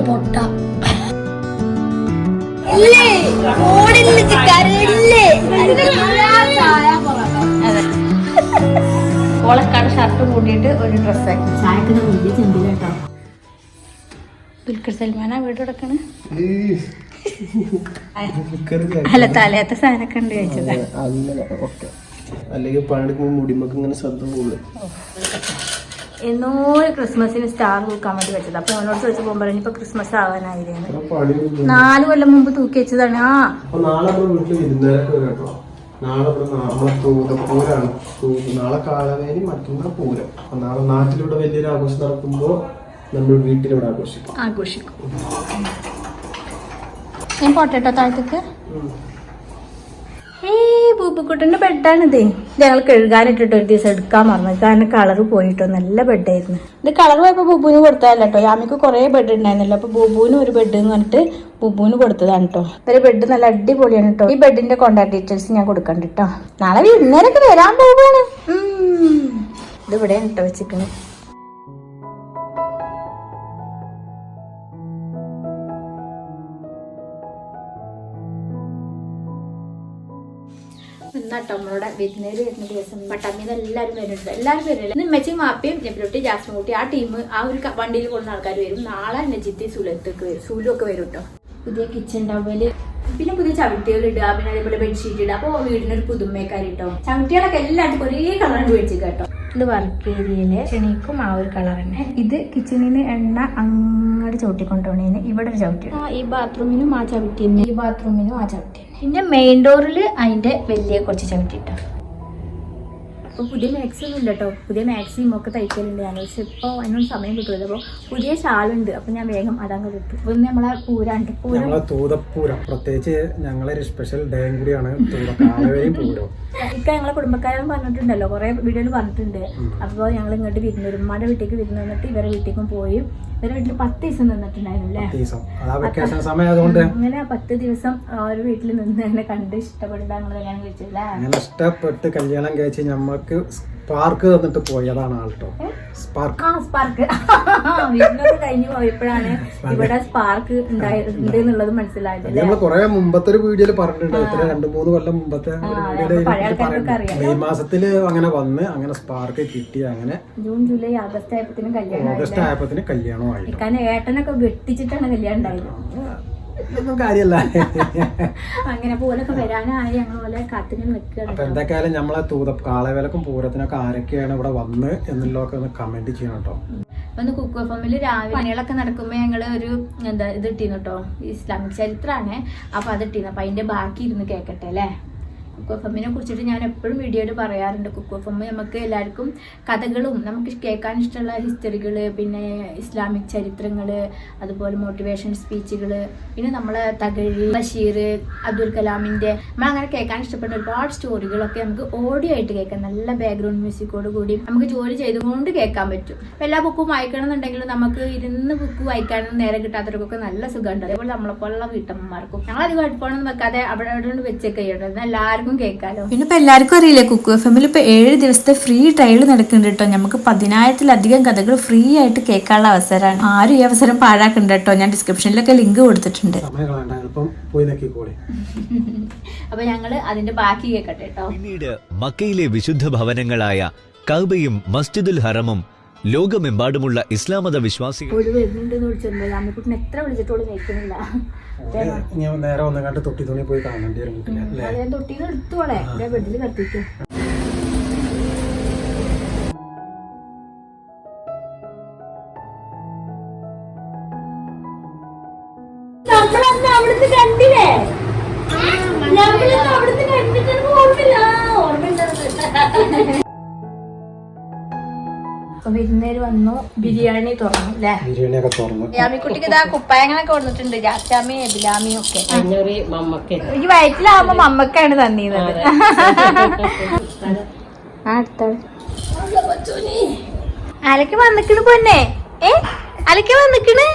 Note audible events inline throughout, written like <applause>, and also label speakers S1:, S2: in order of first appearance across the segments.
S1: പൊട്ട
S2: ഷർട്ട് ഒരു അല്ല
S3: അല്ലെങ്കിൽ പണിയെടുക്കുമ്പോൾ മുടിമക്ക് ഇങ്ങനെ ശ്രദ്ധ പോകും
S2: എന്നോ ക്രിസ്മസിന് സ്റ്റാർ തൂക്കാൻ വേണ്ടി വെച്ചത്. അപ്പൊ അവനോട് ചോദിച്ചു പോകുമ്പോൾ ഇനിയിപ്പോ ക്രിസ്മസ് ആവാനായിരുന്നു നാലു കൊല്ലം മുമ്പ് തൂക്കി വെച്ചതാണ്. ആ.
S3: അപ്പൊ നാളെ നമ്മുടെ വീട്ടിൽ വിരുന്നേരൊക്കെ കേട്ടോ. നാളെ ഇവിടെ നാ- നമ്മളെ തൂതപ്പൂരാണ് തൂ- നാളെ കാളവേലി മറ്റന്നാൾ പൂരം. അപ്പൊ നാളെ നാട്ടിലിവിടെ വലിയൊരു ആഘോഷം നടക്കുമ്പോ നമ്മൾ ആഘോഷിക്കും.
S2: ആഘോഷിക്കും. ഞാൻ പോട്ടെട്ടോ താഴത്തേക്ക്. ഏയ് ബൂബുക്കുട്ടന്റെ ബെഡാണിത് ഞങ്ങൾ കഴുകാനിട്ടിട്ട് ഒരു ദിവസം എടുക്കാൻ മറന്നു കാരണം കളർ പോയിട്ടോ. നല്ല ബെഡായിരുന്നു ഇത് കളർ പോയപ്പോ ബുബുവിന് കൊടുത്തതല്ല കേട്ടോ യാമിക്ക് കുറെ ബെഡ് ഉണ്ടായിരുന്നല്ലോ അപ്പൊ ബുബുവിന് ഒരു ബെഡ് എന്ന് പറഞ്ഞിട്ട് ബുബുവിന് കൊടുത്തതാണ് കേട്ടോ ഒരു ബെഡ് നല്ല അടിപൊളിയാണ് കേട്ടോ ഈ ബെഡിന്റെ കോണ്ടാക്ട് ഡീറ്റെയിൽസ് ഞാൻ കൊടുക്കണ്ട കേട്ടോ നാളെ ഇന്നേരൊക്കെ വരാൻ പോവുകയാണ് ഇതിവിടെയാണ് കേട്ടോ വെച്ചിക്കണേ നമ്മളോട് വിരുന്നേര് വരുന്ന ദിവസം പട്ടാമ്പിന്ന് എല്ലാവരും വരുന്നുണ്ട്. എല്ലാവരും വരുന്നില്ല. ഇന്ന് മെച്ചി മാപ്പിയും ജബ്രോട്ടി ജാസ്മിൻ കുട്ടി ആ ടീം ആ ഒരു വണ്ടിയിൽ കൊള്ളുന്ന ആൾക്കാർ വരും. നാളെ നജിത്തി സുലത്തൊക്കെ വരും. സുലൊക്കെ വരും കേട്ടോ പുതിയ കിച്ചൺ ടവൽ പിന്നെ പുതിയ ചവിട്ടികൾ ഇടുക. പിന്നെ അതേപോലെ ബെഡ്ഷീറ്റ് ഇടുക. അപ്പോൾ വീടിനൊരു പുതുമയൊക്കെ കേട്ടോ ചവിട്ടികളൊക്കെ എല്ലാവർക്കും ഒരേ കളർ മേടിച്ചു കേട്ടോ ഇത് വർക്ക് ഏരിയയിൽ ചെണിക്കും ആ ഒരു കളർ തന്നെ. ഇത് കിച്ചണിന് എണ്ണ അങ്ങോട്ട് ചവിട്ടിക്കൊണ്ടുപോണേന്. ഇവിടെ ഒരു ചവിട്ടി ആ ഈ ബാത്റൂമിനും ആ ചവിട്ടി തന്നെ. ഈ ബാത്റൂമിനും ആ ചവിട്ടി തന്നെ പിന്നെ മെയിൻ ഡോറിൽ അതിന്റെ വലിയ കുറച്ച് ചവിട്ടി ഇട്ടോ അപ്പോൾ പുതിയ മാക്സി ഒന്നും ഇല്ല കേട്ടോ പുതിയ മാക്സിയും ഒക്കെ തയ്ക്കലുണ്ട്. ഞാൻ പക്ഷെ ഇപ്പോൾ അതിനൊന്നും സമയം കിട്ടില്ല അപ്പോൾ പുതിയ ഷാളുണ്ട് അപ്പോൾ ഞാൻ വേഗം അതങ്ങ് കിട്ടും അപ്പോൾ ഇന്ന് നമ്മളെ പൂരാണ്ട് പൂരം
S3: ഞങ്ങളെ തൂതപ്പൂരം. പ്രത്യേകിച്ച് ഞങ്ങളൊരു സ്പെഷ്യൽ ഡേ കൂടിയാണ് ഇപ്പം പൂരം
S2: ഇക്ക ഞങ്ങളെ കുടുംബക്കാരും പറഞ്ഞിട്ടുണ്ടല്ലോ. കുറേ വീഡിയോയിൽ പറഞ്ഞിട്ടുണ്ട്. അപ്പോൾ ഞങ്ങൾ ഇങ്ങോട്ട് വിരുന്ന് വരും ഉമ്മയുടെ വീട്ടിലേക്ക് വിരുന്ന് വന്നിട്ട് ഇവരെ വീട്ടിലേക്കും പോയി. ഇവരെ വീട്ടിൽ പത്ത് ദിവസം നിന്നിട്ടുണ്ടായിരുന്നു അല്ലേ അങ്ങനെ പത്ത് ദിവസം ഒരു വീട്ടിൽ നിന്ന് എന്നെ കണ്ട് ഇഷ്ടപ്പെട്ടിട്ട് ഞങ്ങൾ കല്യാണം കഴിച്ചല്ലേ
S3: ഇഷ്ടപ്പെട്ട് കല്യാണം കഴിച്ച് ഞമ്മക്ക് സ്പാർക്ക് തന്നിട്ട് പോയതാണ് ആൾട്ടോ സ്പാർക്ക്
S2: ആ സ്പാർക്ക് <laughs> വീടിനൊക്കെ കഴിഞ്ഞു പോയപ്പോഴാണ് ഇവിടെ സ്പാർക്ക് എന്നുള്ളത് മനസ്സിലായത് നമ്മൾ
S3: നമ്മൾ കുറെ മുമ്പത്തെ ഒരു വീഡിയോയിൽ പറഞ്ഞിട്ടുണ്ട്. ഇത്ര രണ്ടു മൂന്ന് കൊല്ലം മുമ്പത്തെ മെയ് മാസത്തിൽ അങ്ങനെ വന്ന് അങ്ങനെ സ്പാർക്ക് കിട്ടി അങ്ങനെ
S2: ജൂൺ ജൂലൈ ആഗസ്റ്റ് ആയപ്പത്തിന് കല്യാണം
S3: ഓഗസ്റ്റ് ആയപ്പത്തിന് കല്യാണമായി
S2: കാരണം ഏട്ടനൊക്കെ വെട്ടിച്ചിട്ടാണ് കല്യാണം ഉണ്ടായത്.
S3: ഇതൊന്നും കാര്യല്ല
S2: അങ്ങനെ പോലൊക്കെ വരാനായി ഞങ്ങൾ പോലെ കാത്തിനെ നിൽക്കുകയാണ്
S3: അപ്പൊ എന്തൊക്കെയായാലും നമ്മളെ തൂത കാളവേലക്കും പൂരത്തിനൊക്കെ ആരൊക്കെയാണ് ഇവിടെ വന്ന് എന്നുള്ളതൊക്കെ ഒന്ന് കമന്റ് ചെയ്യണം കേട്ടോ.
S2: അപ്പൊ കുക്ക് ഫാമിൽ രാവിലെ പണികളൊക്കെ നടക്കുമ്പോൾ ഞങ്ങൾ ഒരു എന്താ ഇത് ഇട്ടീന്ന് കേട്ടോ ഇസ്ലാമിക് ചരിത്രമാണ് അപ്പൊ അത് ഇട്ടീന്ന്. അപ്പൊ അതിന്റെ ബാക്കി ഇരുന്ന് കേക്കട്ടെ അല്ലേ? കുക്ക് ഫമ്മിനെ കുറിച്ചിട്ട് ഞാൻ എപ്പോഴും വീഡിയോയിൽ പറയാറുണ്ട്. കുക്ക് ഫമ്മ് നമുക്ക് എല്ലാവർക്കും കഥകളും നമുക്ക് കേൾക്കാൻ ഇഷ്ടമുള്ള ഹിസ്റ്ററികൾ പിന്നെ ഇസ്ലാമിക് ചരിത്രങ്ങൾ അതുപോലെ മോട്ടിവേഷൻ സ്പീച്ചുകൾ പിന്നെ നമ്മളെ തകഴി ബഷീർ അബ്ദുൽ കലാമിന്റെ നമ്മൾ അങ്ങനെ കേൾക്കാൻ ഇഷ്ടപ്പെടുന്ന ഒരുപാട് സ്റ്റോറികളൊക്കെ നമുക്ക് ഓഡിയോ ആയിട്ട് കേൾക്കാം. നല്ല ബാക്ക്ഗ്രൗണ്ട് മ്യൂസിക്കോട് കൂടി നമുക്ക് ജോലി ചെയ്തുകൊണ്ട് കേൾക്കാൻ പറ്റും. എല്ലാ ബുക്കും വായിക്കണം എന്നുണ്ടെങ്കിലും നമുക്ക് ഇരുന്ന് ബുക്ക് വായിക്കാനും നേരെ കിട്ടാത്തവർക്കൊക്കെ നല്ല സുഖമുണ്ട്. അതേപോലെ നമ്മളെപ്പോലുള്ള വീട്ടമ്മമാർക്കും. ഞങ്ങളധികം ഹെഡ്ഫോണൊന്നും വെക്കാതെ അവിടെ അവിടെ വെച്ചൊക്കെ എല്ലാവർക്കും കേൾക്കാലോ?
S4: പിന്നെ ഇപ്പൊ എല്ലാവർക്കും അറിയില്ലേ കുക്ക് എഫ് എമ്മിൽ ഇപ്പൊ ഏഴ് ദിവസത്തെ ഫ്രീ ട്രയൽ നടക്കുന്നുണ്ട് കേട്ടോ നമുക്ക് പതിനായിരത്തിലധികം കഥകൾ ഫ്രീ ആയിട്ട് കേൾക്കാനുള്ള അവസരമാണ് ആരും ഈ അവസരം പാഴാക്കുന്നുണ്ട് കേട്ടോ ഞാൻ ഡിസ്ക്രിപ്ഷനിലൊക്കെ ലിങ്ക് കൊടുത്തിട്ടുണ്ട്.
S2: അപ്പൊ ഞങ്ങൾ അതിന്റെ ബാക്കി കേൾക്കട്ടെ കേട്ടോ
S5: പിന്നീട് മക്കയിലെ വിശുദ്ധ ഭവനങ്ങളായ കൗബയും മസ്ജിദുൽ ഹറമും ലോകമെമ്പാടുമുള്ള ഇസ്ലാമത വിശ്വാസികൾ
S2: ഒരു വരുന്നുണ്ട് എന്ന് വിളിച്ചിട്ടുണ്ട് അമ്മിക്കുട്ടിനെ എത്ര വിളിച്ചിട്ടോളൂ കേൾക്കുന്നില്ല.
S3: ഞാൻ നേരെ ഒന്നും കണ്ട് തൊട്ടി തുണി പോയി കാണേണ്ടി വരും
S2: അതേ തൊട്ടിന്ന് എടുത്തോളെ ബെഡിൽ കത്തിക്കും. നമ്മളന്ന് വിരുന്നേര് വന്നു ബിരിയാണി തുറന്നു അല്ലേ
S3: ബിരിയാണിയൊക്കെ തുറന്നു.
S2: യാമിക്കുട്ടിക്ക് ഇതാ കുപ്പായങ്ങളൊക്കെ വന്നിട്ടുണ്ട് ജാസ്റ്റാമി എബിലാമിയും ഒക്കെ. ഈ വയറ്റിലാവുമ്പോ മമ്മക്കാണ് തന്നീന്നത്. ആരൊക്കെ വന്നിക്കണ് പൊന്നെ. ഏ? അലക്ക് വന്നിക്കണ്?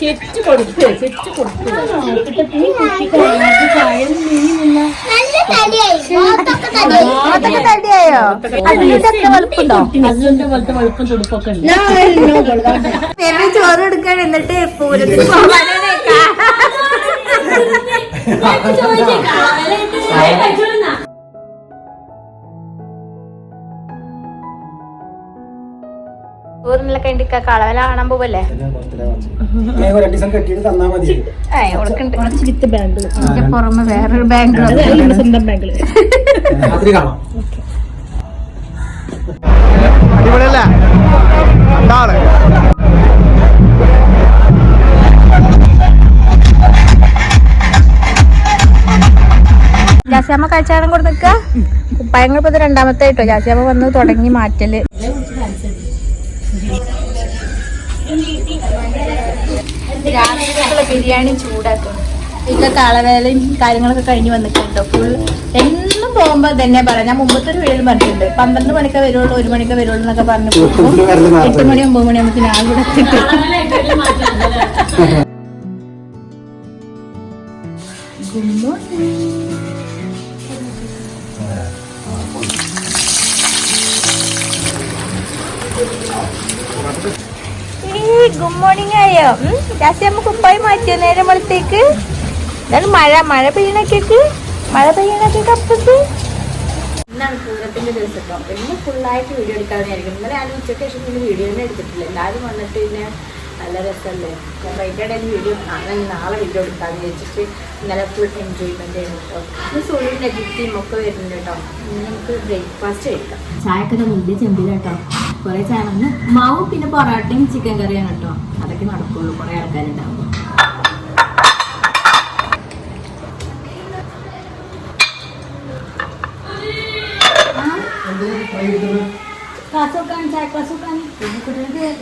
S6: ചെറ്റ്
S2: ചോറ് എടുക്കാൻ എന്നിട്ട് പൂരത്തിന് ഊറിനൊക്കെ ഉണ്ട്. കളവല കാണാൻ പോവല്ലേ? പുറമെ വേറൊരു ബാങ്ക്
S6: സ്വന്തം
S1: അടിപൊളിയല്ല? എന്താണ്
S2: ജാസ്യാമ്മ കഴിച്ചാടം കൊണ്ട് നിക്ക കുപ്പായങ്ങൾ ഇപ്പൊ രണ്ടാമത്തെ ആയിട്ടോ. ജാസ്യാമ്മ വന്ന് തുടങ്ങി മാറ്റൽ. രാത്രിക്കുള്ള ബിരിയാണി ചൂടാക്കും. ഇപ്പൊ കളവേലയും കാര്യങ്ങളൊക്കെ കഴിഞ്ഞ് വന്നിട്ടുണ്ടോ. ഫുൾ എന്നും പോകുമ്പോ തന്നെ പറയാം. ഞാൻ മുമ്പത്തെ ഒരു വീട്ടിൽ പറഞ്ഞിട്ടുണ്ട്. പന്ത്രണ്ട് മണിക്ക് വരുള്ളൂ ഒരു മണിക്ക് വരുള്ളൂ എന്നൊക്കെ പറഞ്ഞു എട്ട് മണി ഒമ്പത് മണി ആകുമ്പോൾ ഞാൻ കൂടെ എത്തിയിട്ട് <laughs> <laughs> ഗുഡ് മോർണിംഗ്. ആയോ ജാസ്തി നമുക്ക് കുപ്പായി മാറ്റിയോ? നേരം വെളുത്തേക്ക്. എന്താണ് മഴ? മഴ പെയ്യണൊക്കെ മഴ പെയ്യണൊക്കെ കപ്പത്ത് ഇന്നാണ് പൂരത്തിന്റെ ദിവസം കേട്ടോ ഇന്ന് ഫുള്ളായിട്ട് വീഡിയോ എടുക്കാമെന്നായിരിക്കും ഇന്നലെ ഞാൻ ഉച്ചയ്ക്ക് ശേഷം പിന്നെ വീഡിയോ ഒന്നും എടുത്തിട്ടില്ല. എല്ലാവരും വന്നിട്ട് പിന്നെ നല്ല രസമല്ലേ? ഞാൻ വൈകിട്ട് ഇടയിൽ വീഡിയോ അങ്ങനെ നാളെ വീഡിയോ എടുക്കാമെന്ന് വിചാരിച്ചിട്ട് ഇന്നലെ ഫുൾ എൻജോയ്മെന്റ് ആയിരുന്നു കേട്ടോ. ഇന്ന് സോളിയും നെഗറ്റീവും ഒക്കെ വരുന്നുണ്ട് കേട്ടോ. ഇന്ന് നമുക്ക് ബ്രേക്ക്ഫാസ്റ്റ് കഴിക്കാം
S6: ചായക്കൊക്കെ വലിയ ചെമ്പിലാട്ടോ. കുറെ ചാനലിന് മാവ് പിന്നെ പൊറാട്ടയും ചിക്കൻ കറിയാണ് കേട്ടോ. അതൊക്കെ നടക്കുള്ളൂ കുറെ ആൾക്കാരുണ്ടാവും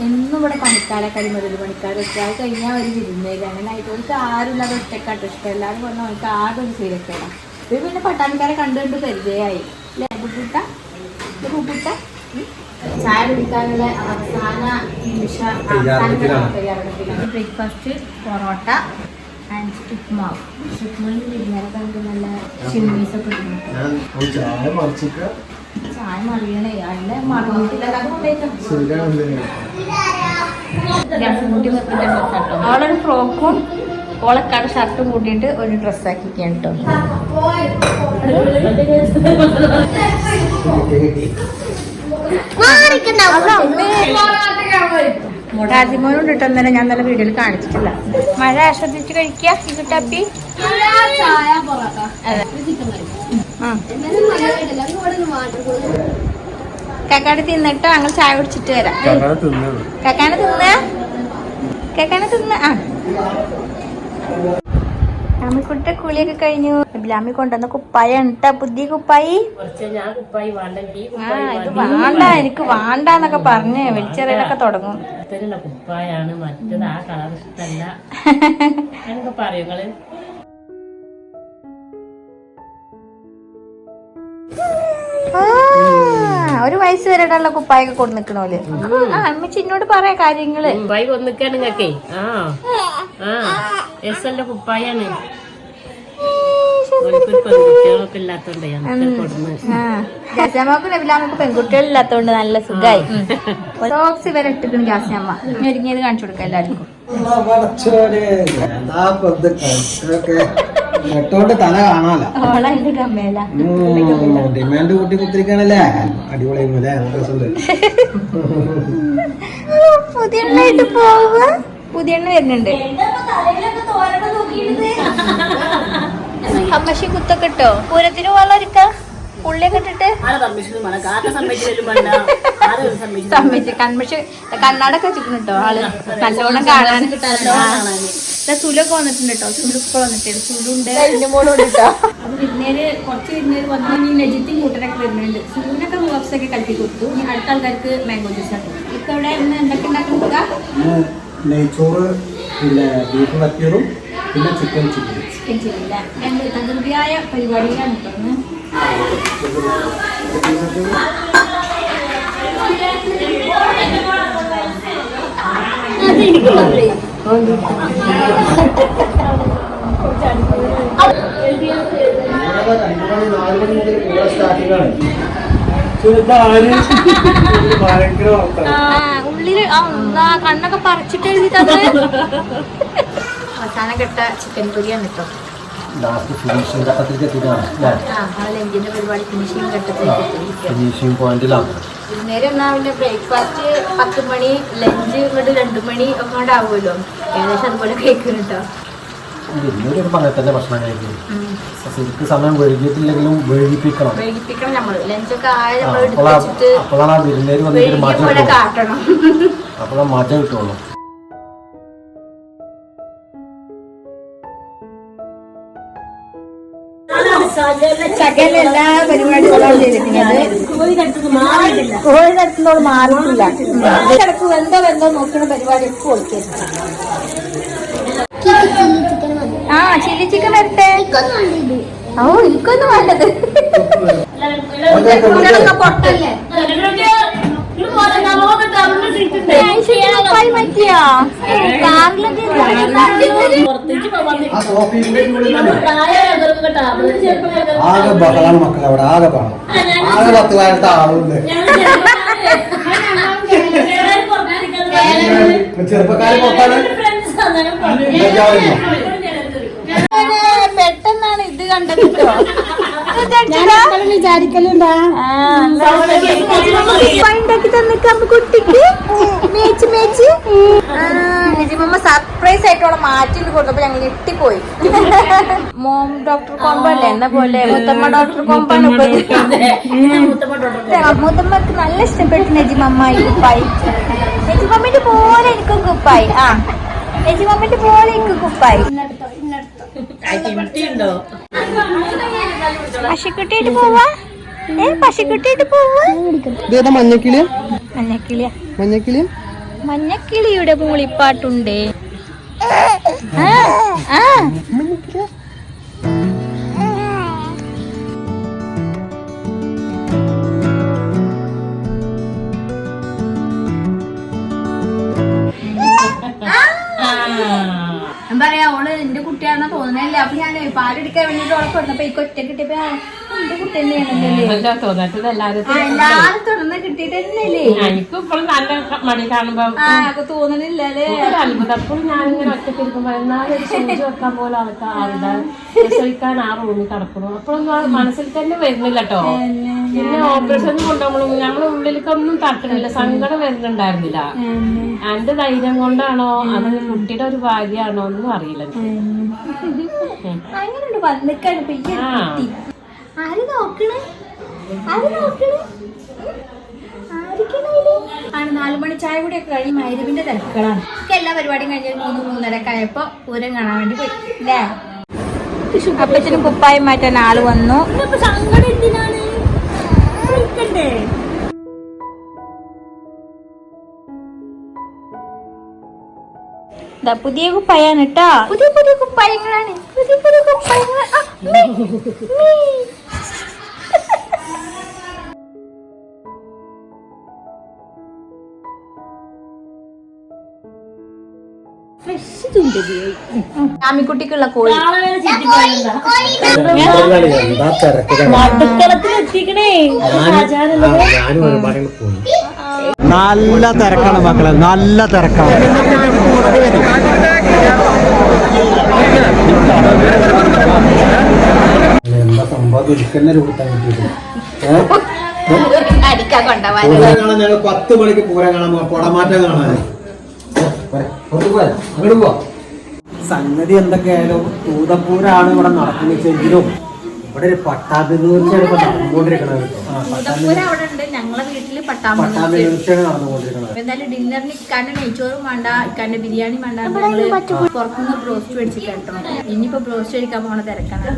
S2: എന്നും ഇവിടെ പണിക്കാരെ കരിമതിൽ പണിക്കാരൊക്കെ ആയി കഴിഞ്ഞാൽ അവർ വിരുന്നേര്. അങ്ങനെ ആയിട്ട് അവർക്ക് ആരും ഇല്ലാതെ ഒറ്റക്കാട്ട്. ഇഷ്ടം എല്ലാവരും പറഞ്ഞാൽ അവർക്ക് ആകെ ഒരു ശീലക്കേടാണ് ഇത് പിന്നെ പട്ടാണിക്കാരെ കണ്ടു കണ്ട് പരിചയമായി. അല്ലേ? പുട്ട പുട്ട ചായ കുടിക്കാനുള്ള അവസാന നിമിഷ
S1: തയ്യാറെടുപ്പിലാണ്.
S2: ബ്രേക്ക്ഫാസ്റ്റ് പൊറോട്ട ആൻഡ് ഉപ്മാവ്. വിരുന്നേരൊക്കെ നമുക്ക് നല്ല ചിമ്മീസൊക്കെ ഇടുന്നുണ്ട്.
S1: ഞാൻ ഒരു ചായ മറിച്ചിട്ട്
S2: ചായ മറിയണേ കൊണ്ടേക്കാം.
S1: ശരിയാണല്ലേ
S2: അവളൊരു ഫ്രോക്കും ഓളക്കാട് ഷർട്ടും കൂട്ടിയിട്ട് ഒരു ഡ്രസ്സാക്കിക്കാൻ കേട്ടോ രാജിമോനും കിട്ടും ഞാൻ നല്ല വീഡിയോയിൽ കാണിച്ചിട്ടില്ല. മഴ ആസ്വദിച്ച് കഴിക്കുക കുട്ടാപ്പി. കക്കാട് തിന്നിട്ടോ? ഞങ്ങൾ ചായ കുടിച്ചിട്ട് വരാം. കക്കാനെ തിന്ന? കക്കാനെ തിന്ന? ആ. അമ്മിക്കുട്ട കുളിയൊക്കെ കഴിഞ്ഞു. ബിലാമി കൊണ്ടുവന്ന കുപ്പായാണ് ഉണ്ടാ പുതിയ കുപ്പായി?
S6: കുപ്പായി
S2: ഇത് വേണ്ട. എനിക്ക് വേണ്ടെന്നൊക്കെ പറഞ്ഞ് വെളിച്ചെറിയലൊക്കെ തുടങ്ങും.
S6: കുപ്പായാണ് മറ്റേത് ആ കളർ ഇഷ്ടല്ല. <laughs> അങ്ങനൊക്കെ പറയും
S2: ആ ഒരു വയസ്സ് വരെയുള്ള കുപ്പായൊക്കെ കൊണ്ടു നിക്കണോൽ ആ അമ്മച്ചി എന്നോട് പറയാ കാര്യങ്ങൾ
S6: മുംബൈ കൊന്നിക്കാണ് നിങ്ങക്കേ ആ ആ എസ് കുപ്പായാണ് ഓൽക്കൊരു പെൺകുട്ടികളൊക്കെ ഇല്ലാത്തോണ്ടേ അതൊക്കെ കൊടുന്ന്
S2: ആ ജാസ്യാമ്മക്ക് നബിലാമ്മക്ക് പെൺകുട്ടികളില്ലാത്തോണ്ട് നല്ല സുഖായി സോക്സ് വരെ ഇട്ടിട്ടുണ്ട് ജാസ്യാമ്മ ഇനി ഒരുങ്ങിയത് കാണിച്ചു കൊടുക്കാം എല്ലാവർക്കും
S1: നെട്ടോണ്ട് തല കാണാല ഡിമാൻഡ് കൂട്ടി കുത്തിരിക്കാണല്ലേ രസമുണ്ട്.
S2: പുതിയ പോവുക പുതിയ എണ്ണ വരുന്നുണ്ട് അമ്മശി കുത്തൊക്കെ ഇട്ടോ? പൂരത്തിന് പോലെ ഒരുക്ക? ഉള്ളിയൊക്കെ ഇട്ടിട്ട്
S6: സമ്മതിച്ചു
S2: കൺമഷി കണ്ണാടൊക്കെ വെച്ചിട്ടുണ്ട് കേട്ടോ ആൾ. നല്ലോണം കാണാൻ. സുലൊക്കെ വന്നിട്ടുണ്ട് കേട്ടോ സുലുക്കെ വന്നിട്ടുണ്ട്. സുലുണ്ട്. അതിന്റെ മോളുണ്ട് കേട്ടോ അപ്പൊ വിരുന്നേര് കുറച്ച് വിരുന്നേര് വന്നു ഇനി നെജിത്തും കൂട്ടരൊക്കെ വരുന്നുണ്ട്. സുലിനൊക്കെ ഗ്ലൗസ് ഒക്കെ കളിപ്പി കൊടുത്തു. ഇനി അടുത്ത ആൾക്കാർക്ക് മാംഗോ ജ്യൂസ് ആണ്. ഇപ്പൊ ഇവിടെ ഇന്ന് എന്തൊക്കെ ഉണ്ടാക്കി
S1: നെയ്ച്ചോറ് പിന്നെ ബീഫ് വറ്റിയതും പിന്നെ ചിക്കൻ ചില്ലി
S2: ചിക്കൻ ചില്ലില്ല രണ്ട് തകൃതിയായ പരിപാടിയിലാണ് കേട്ടോ ഉള്ളിൽ കണ്ണൊക്കെ പറിച്ചിട്ട് എഴുതി തന്നെ അവസാനം കെട്ട ചിക്കൻ പൊരിയാണ് കേട്ടോ
S1: ലാസ്റ്റ് ഫിനിഷിംഗ് ഘട്ടത്തിലേക്ക്
S2: എത്തിയിരിക്കുകയാണ്.
S1: ഫിനിഷിംഗ് പോയിന്റിലാണ്
S2: നേരം എന്നാ പിന്നെ ബ്രേക്ക്ഫാസ്റ്റ് പത്ത് മണി ലഞ്ച് ഇങ്ങോട്ട് രണ്ട് മണി ഒക്കെ കൊണ്ട് ആവുമല്ലോ. ഏകദേശം അതുപോലെ
S1: കഴിക്കുന്നുണ്ടോ തന്നെ ഭക്ഷണം കഴിക്കും ശരിക്കും സമയം വൈകിട്ടില്ലെങ്കിലും വൈകിപ്പിക്കണം
S2: വൈകിപ്പിക്കണം നമ്മൾ ലഞ്ചൊക്കെ ആയ
S1: അപ്പോഴാണ് ആ വിരുന്നേര് വന്നിട്ട്
S2: വൈകിയ
S1: മാറ്റം
S2: പോലെ കാട്ടണം.
S1: അപ്പോഴാ മാറ്റം കിട്ടുള്ളൂ.
S2: സകല എല്ലാ പരിപാടികളും ചെയ്തിരിക്കുന്നത്. മാറിയിട്ടില്ല. കിടക്ക് വെന്തോ വെന്തോ നോക്കുന്ന പരിപാടി ഒക്കെ ആ ചില്ലി ചിക്കൻ വരട്ടെ. ഓ എനിക്കൊന്നും വേണ്ടത്. പൊട്ടല്ലേ പറ്റിയോ കാറിലൊക്കെ
S1: ആകെ ബഹളാണ് മക്കൾ അവിടെ ആകെ ബഹളം. ആകെ പത്ത് കാലത്ത് ആളുണ്ട് ചെറുപ്പക്കാരെ പുറത്താണ്.
S2: പെട്ടെന്നാണ് ഇത് കണ്ടത് കേട്ടോ ഉണ്ടാക്കി തന്നിക്കാം കുട്ടിക്ക്? മേച്ച് മേച്ച് നിജിമമ്മ സർപ്രൈസ് ആയിട്ടോളെ മാറ്റിട്ട് കൊടുത്തപ്പോ ഞങ്ങൾ ഞെട്ടിപ്പോയി. മോം ഡോക്ടർ കോമ്പല്ലേ എന്ന പോലെ. മുത്തമ്മ ഡോക്ടർ കോമ്പാണ് മുത്തമ്മക്ക് നല്ല ഇഷ്ടപ്പെട്ടു നജിമമ്മ ഈ കുപ്പായി. നജിമമ്മിന്റെ പോലെ എനിക്കും കുപ്പായി. ആ നജിമമ്മിന്റെ പോലെ എനിക്ക് കുപ്പായി. പശുക്കുട്ടിയായിട്ട് പോവാ? ഏ പശുക്കുട്ടിയായിട്ട് പോവാ?
S3: ഇതേതാ മഞ്ഞക്കിളിയ
S2: മഞ്ഞക്കിളിയ.
S3: മഞ്ഞക്കിളിയ
S2: മഞ്ഞക്കിളിയുടെ മൂളിപ്പാട്ടുണ്ട് ആ, പറയാ ഓൾ എന്റെ കുട്ടിയാണെന്നാ തോന്നുന്നില്ല അപ്പൊ ഞാൻ പാലെടുക്കാൻ വേണ്ടിട്ട് ഓളെ കൊടുത്തപ്പോ ഈ ഒറ്റ കിട്ടിയപ്പോ
S6: എനിക്ക് ഇപ്പോഴും നല്ല മണി കാണുമ്പോ
S2: തോന്നണില്ലല്ലേ?
S6: അത്ഭുതം. അപ്പോഴും ഞാനിങ്ങനെ ഒറ്റയ്ക്ക് ഇരിക്കുമ്പോ എന്നാലും സൂചി വെക്കാൻ പോലെ ആൾക്കാർ ആളുടെ പ്രസവിക്കാൻ ആ റൂമിൽ കിടക്കണു അപ്പോഴൊന്നും മനസ്സിൽ തന്നെ വരുന്നില്ല കേട്ടോ. പിന്നെ ഓപ്പറേഷൻ കൊണ്ടുപോകുമ്പോൾ ഞങ്ങളെ ഉള്ളിലേക്കൊന്നും തട്ടണില്ല സങ്കടം വരുന്നുണ്ടായിരുന്നില്ല. എന്റെ ധൈര്യം കൊണ്ടാണോ? അത് കുട്ടിയുടെ ഒരു ഭാര്യയാണോ ഒന്നും അറിയില്ല.
S2: അങ്ങനെയുണ്ട് വന്നിക്കാണ്. ആര് നോക്കണേ? ആര് നോക്കണേ? ആണ് നാലു മണി ചായ കൂടിയൊക്കെ കഴിഞ്ഞ് മൈരവിന്റെ തിരക്കുകളാണ്. ഒക്കെ എല്ലാ പരിപാടിയും കഴിഞ്ഞ് ഒരു മൂന്ന് മൂന്നരക്ക് ആയപ്പോ പൂരം കാണാൻ വേണ്ടി പോയി അല്ലേ അപ്പച്ചനും കുപ്പായും മാറ്റാൻ ആൾ വന്നു. സങ്കടം എന്തിനാണ്? ദാ പുതിയ കുപ്പായാണ് കേട്ടോ. പുതിയ പുതിയ കുപ്പായങ്ങളാണ്. പുതിയ പുതിയ കുപ്പായങ്ങൾ. ആമിക്കുട്ടിക്കുള്ള കോഴി.
S1: നല്ല തിരക്കാണ് മക്കളെ. നല്ല തിരക്കാണ്. എന്താ സംഭവം? ഒരിക്കലും കൊടുക്കാൻ ഞങ്ങൾ പത്ത് മണിക്ക് പൂരം കാണാൻ പൊടമാറ്റം കാണാൻ. അങ്ങോട്ട് പോവാ സംഗതി എന്തൊക്കെയായാലും തൂതപ്പൂരാണ് ഇവിടെ നടക്കുന്നതെങ്കിലും ഇവിടെ ഒരു ഇപ്പൊ നടന്നുകൊണ്ടിരിക്കണത്
S2: അവിടെ ഉണ്ട്. ഞങ്ങളെ വീട്ടിൽ പട്ടാമ്പി
S1: പട്ടാമ്പി തീർച്ചയാണ് നടന്നുകൊണ്ടിരിക്കണത്
S2: എന്തായാലും ഡിന്നറിന് ഇക്കാന്റെ നെയ്ച്ചോറും വേണ്ട ഇക്കാന്റെ ബിരിയാണി വേണ്ട ഞങ്ങൾ പുറത്തുനിന്ന് ബ്രോസ്റ്റ് മേടിച്ചിട്ടോ ഇനിയിപ്പോ ബ്രോസ്റ്റ് കഴിക്കാൻ പോണ തിരക്കാണ്.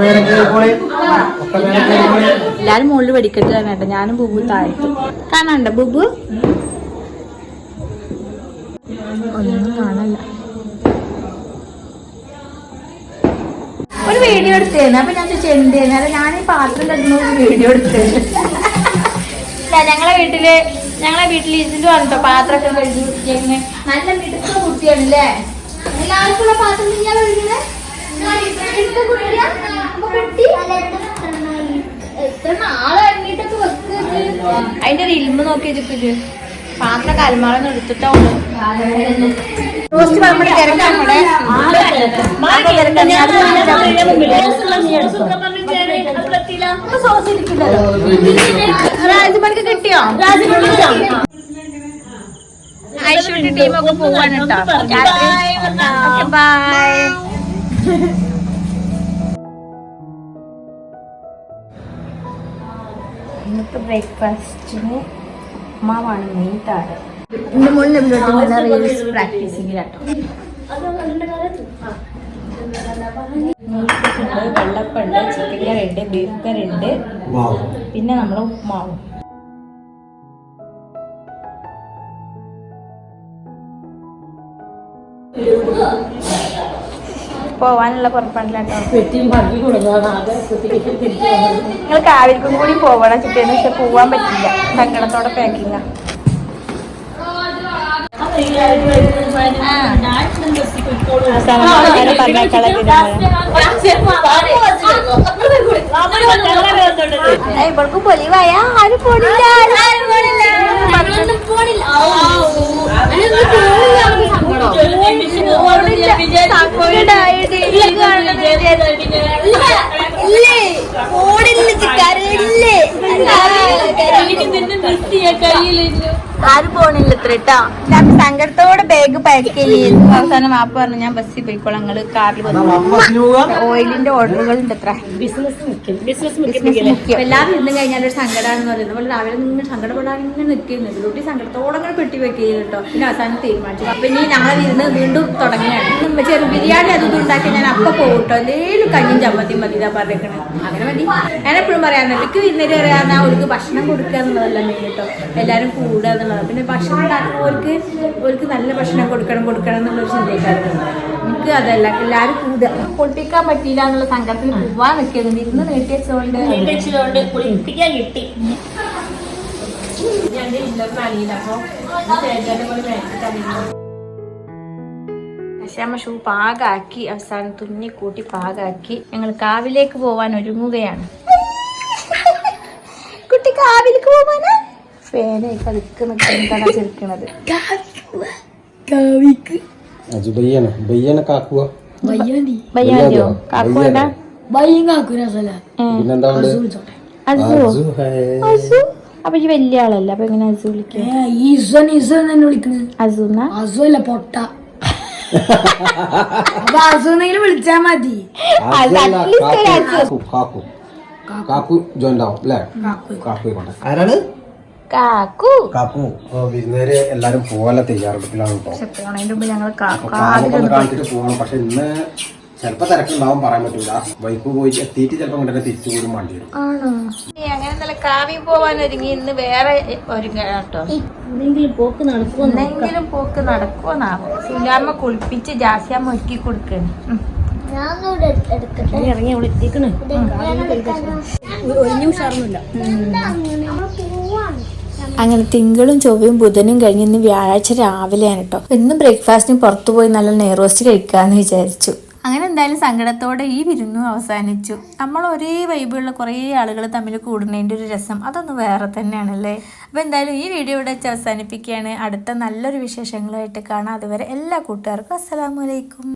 S1: നേരെ കയറിക്കോളി
S2: എല്ലാരും മുകളിൽ വെടിക്കെട്ടിലാണ് കേട്ടോ ഞാനും ബുബു താഴത്ത്. കാണണ്ട ബുബു? ഒന്നും കാണല്ല ഒരു വീഡിയോ എടുത്തേന്ന് അപ്പൊ ഞാൻ ചോദിച്ചു എന്തേന്ന് അല്ല ഞാൻ ഈ പാത്രം തരുന്ന ഒരു വീഡിയോ എടുത്തേന്ന് ഞങ്ങളെ വീട്ടിൽ ഞങ്ങളെ വീട്ടിൽ ആണ് പാത്രം പാത്രമൊക്കെ കഴുകി വൃത്തിയാക്കുന്നത് നല്ല മിടുത്ത കുട്ടിയാണല്ലേ? എല്ലാവർക്കും പാത്രം ഞാൻ കഴുകുന്നത് അതിന്റെ ഇൽമ നോക്കി വെച്ചിട്ട് പാത്രം കൽമാറൊന്നും എടുത്തിട്ടാവുള്ളൂ. റോസ്റ്റ് നമ്മുടെ തിരക്കാണ് ഇവിടെ. രാജമണിക്ക് കിട്ടിയോ? ഐശ്വര്യ ടീമൊക്കെ പോവാണ് കേട്ടോ. ബൈ ഇന്നത്തെ ബ്രേക്ക്ഫാസ്റ്റിന് ഉമ്മാവാണ് മെയിൻ എന്റെ മുകളിൽ റീൽസ് വെള്ളപ്പുണ്ട് ചിക്കൻ കറി ഉണ്ട് ബീഫ് കറി ഉണ്ട്. പിന്നെ നമ്മൾ ഉപ്മാവും. പോവാനുള്ള പുറപ്പാടിലാട്ടോ നിങ്ങൾക്ക് കാവിൽക്കും കൂടി പോവണം ചിട്ടേന്ന് പക്ഷെ പോവാൻ പറ്റില്ല. സങ്കടത്തോടെ പാക്കിങ്ങാ ഇവൾക്ക് പൊലിവായ ആരും പോണില്ല ആരും പോണില്ല ഇത്ര കേട്ടോ ഞാൻ സങ്കടത്തോടെ ബാഗ് പാക്ക് ചെയ്യുന്നു അവസാനം മാപ്പ് പറഞ്ഞു ഞാൻ ബസ്സിൽ പോയിക്കോളാം. നിങ്ങൾ കാറിൽ വന്നു. ഓയിലിന്റെ ഓർഡറുകൾ ഉണ്ട് അത്ര. ബിസിനസ് മുഖ്യം എല്ലാവരും ഇരുന്ന് കഴിഞ്ഞാൽ ഒരു സങ്കടമാണെന്ന് പറയുന്നത്. നമ്മൾ രാവിലെ നിങ്ങൾ സങ്കടപ്പെടാൻ ഇങ്ങനെ നിൽക്കുന്നത് കുട്ടി സങ്കടത്തോടെ അങ്ങനെ പെട്ടി വെക്കുക കേട്ടോ. പിന്നെ അവസാനം തീരുമാനിച്ചു. അപ്പൊ ഇനി ഞങ്ങൾ ഇരുന്ന് വീണ്ടും തുടങ്ങിയാണ് ചെറു ബിരിയാണി അതും ഉണ്ടാക്കി ഞാൻ അപ്പൊ പോകട്ടോ എന്തേലും കഞ്ഞും ചമ്മന്തിയും മതി ഇതാ അങ്ങനെ മതി ഞാൻ എപ്പോഴും പറയാം എനിക്ക് ഇന്നലെ അറിയാവുന്ന അവർക്ക് ഭക്ഷണം കൊടുക്കുക എന്നുള്ളതല്ല മെയിൻ കേട്ടോ എല്ലാവരും കൂടുക എന്നുള്ളത് പിന്നെ ഭക്ഷണം ഉണ്ടാക്കുന്നവർക്ക് അവർക്ക് നല്ല ഭക്ഷണം കൊടുക്കണം കൊടുക്കണം എന്നുള്ളൊരു ചിന്തക്കാരുണ്ട് എനിക്ക് അതല്ല എല്ലാവരും കൂടുക. പൊട്ടിക്കാൻ പറ്റിയില്ല എന്നുള്ള സങ്കടത്തിന് പോവാൻ നിൽക്കുന്നത് ഇന്ന് നീട്ടി വെച്ചതുകൊണ്ട് പക്ഷെ അമ്മ ഷൂ പാകാക്കി അവസാനം തുന്നി കൂട്ടി പാകാക്കി. ഞങ്ങൾ കാവിലേക്ക് പോവാൻ ഒരുങ്ങുകയാണ്. കുട്ടി കാവിലേക്ക് പോവാനാ? ഫേനെ നിൽക്കുന്നതാണ് ചെറുക്കണത്. അസു അപ്പൊ ഈ വലിയ ആളല്ല അപ്പൊ എങ്ങനെ അസു
S7: അസു അല്ല പൊട്ട. എന്നെങ്കിലും വിളിച്ചാ മതി.
S1: കാക്കു, കാക്കു ആവും അല്ലേ? കാക്കു കൊണ്ട് ആരാണ്?
S2: കാക്കു.
S1: കാക്കു. ഓ വിരുന്നേര് എല്ലാരും പോകാനുള്ള തയ്യാറെടുപ്പിലാണ് കേട്ടോ.
S2: പക്ഷെ പോണതിന്റെ മുമ്പ് ഞങ്ങൾ
S1: അപ്പൊ കാണിച്ചിട്ട് പോകണം. പക്ഷെ ഇന്ന് ചിലപ്പോ തിരക്കുണ്ടാവും പറയാൻ പറ്റൂല. ബൈക്ക് പോയി എത്തിയിട്ട് ചിലപ്പോ ഇങ്ങനെ തിരിച്ചു പോലും വണ്ടി വരും
S2: അങ്ങനെ നല്ല കാവി പോവാൻ ഒരുങ്ങി ഇന്ന് വേറെ ഒരുങ്ങട്ടോ
S8: എന്തെങ്കിലും പോക്ക് നടക്കുമോ
S2: എന്തെങ്കിലും പോക്ക് നടക്കുമെന്നാവും സുലാമ്മ കുളിപ്പിച്ച് ജാസ്യാമ്മ ഒരുക്കി കൊടുക്കണ്. ഉം.
S8: ഇറങ്ങി അവിടെ എത്തിക്കണേ. ഒഴിഞ്ഞു ഉഷാറൊന്നുമില്ല
S4: അങ്ങനെ? തിങ്കളും ചൊവ്വയും ബുധനും കഴിഞ്ഞ് ഇന്ന് വ്യാഴാഴ്ച രാവിലെയാണ് കേട്ടോ. ഇന്ന് ബ്രേക്ക്ഫാസ്റ്റിന് പുറത്തു പോയി നല്ല നെയ്റോസ്റ്റ് കഴിക്കാമെന്ന് വിചാരിച്ചു. അങ്ങനെ എന്തായാലും സങ്കടത്തോടെ ഈ വിരുന്നു അവസാനിച്ചു. നമ്മൾ ഒരേ വൈബുള്ള കുറേ ആളുകൾ തമ്മിൽ കൂടുന്നതിന്റെ ഒരു രസം അതൊന്ന് വേറെ തന്നെയാണല്ലേ? അപ്പോൾ എന്തായാലും ഈ വീഡിയോ ഇവിടെ വെച്ച് അവസാനിപ്പിക്കുകയാണ്. അടുത്ത നല്ലൊരു വിശേഷങ്ങളുമായിട്ട് കാണാം. അതുവരെ എല്ലാ കൂട്ടുകാർക്കും അസ്സലാമലൈക്കും